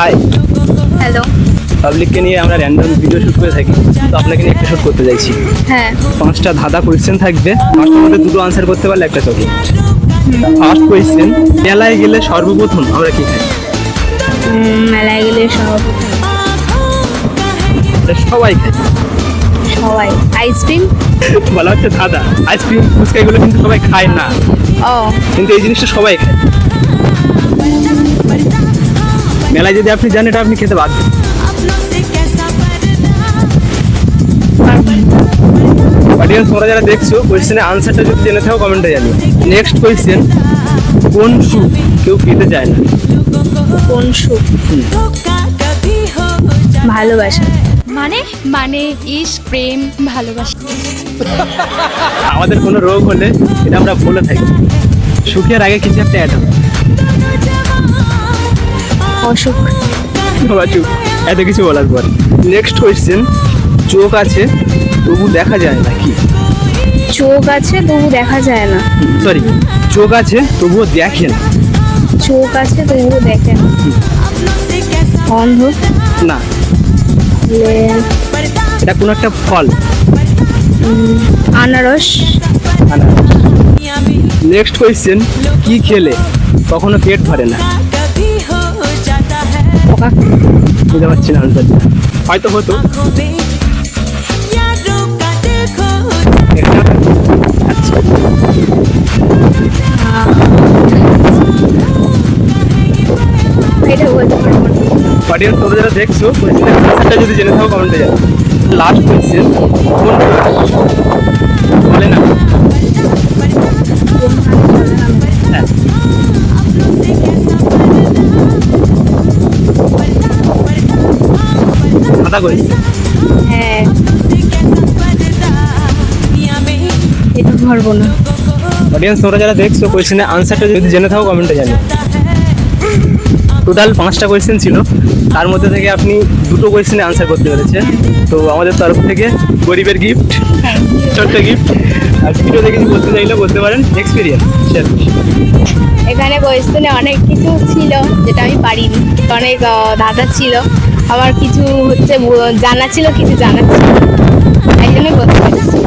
Hi hello পাবলিককে নিয়ে আমরা র্যান্ডম ভিডিও শুট করে থাকি তো আপনাকে নিয়ে একটা শুট করতে চাইছি হ্যাঁ। পাঁচটা ধাঁধা কোয়েশ্চেন থাকবে পাঁচটার মধ্যে দুটো আনসার করতে পারলে একটা চকলেট ফার্স্ট কোয়েশ্চেন মেলায় গেলে সর্বপ্রথম আমরা কি খাই? মেলায় গেলে এটা সবাই খাই। সবাই। আইসক্রিম বলা হচ্ছে ধাঁধা। আইসক্রিম ফুচকা এগুলো কিন্তু সবাই খায় না। ও। কিন্তু এই জিনিসটা সবাই খায়। মেলায় যদি আপনি জানেন এটা আপনি খেতে বাধ্য। অডিয়েন্স তোমরা যারা দেখছ কোয়েশ্চেনের আনসারটা যদি জেনে থাকো কমেন্টে জানিও। নেক্সট কোয়েশ্চেন কোন সুখ কেউ খেতে চায় না? কোন সুখ ভালোবাসা। মানে? মানে ইস প্রেম ভালোবাসা। আমাদের কোনো রোগ হলে এটা আমরা বলে থাকি। সুখের আগে কিছু একটা অ্যাড হবে। অসুখ। চুপ। এত কিছু বলার পর। নেক্সট কোয়েশ্চেন চোখ আছে তবু দেখা যায় না কি? চোখ আছে তবু দেখা যায় না। সরি চোখ আছে তবুও দেখে না। চোখ আছে তবু দেখে না। অন্ধ? না। এটা কোনো একটা ফল। উম, আনারস। নেক্সট কোয়েশ্চেন কি খেলে? কখনো পেট ভরে না। বুঝতে পারছি না হয়তো হতো। অডিয়েন্স তোমরা যারা দেখছ কোয়েশ্চেনের আনসারটা যদি জেনে থাকো কমেন্টে যাও লাস্ট কোয়েশ্চেন বলে না আদা কই হ্যাঁ। এটা পারব না। অডিয়েন্স তোমরা যারা দেখছ কোয়েশ্চেনের আনসারটা যদি জেনে থাকো কমেন্টে জানি টোটাল পাঁচটা কোয়েশ্চেন ছিল। তার মধ্যে থেকে আপনি দুটো কোয়েশ্চেনে আনসার করতে পেরেছেন। তো আমাদের তরফ থেকে গরিবের গিফট ছোট্ট গিফট আর ভিডিও দেখে বলতে চাইলে বলতে পারেন এক্সপিরিয়েন্স শেয়ার এখানে কোয়েশ্চেনে অনেক কিছু ছিল যেটা আমি পারিনি। অনেক দাদা ধাঁধা ছিল। আবার কিছু হচ্ছে জানা ছিল, কিছু জানা ছিল। এই জন্য বলতে পারছি।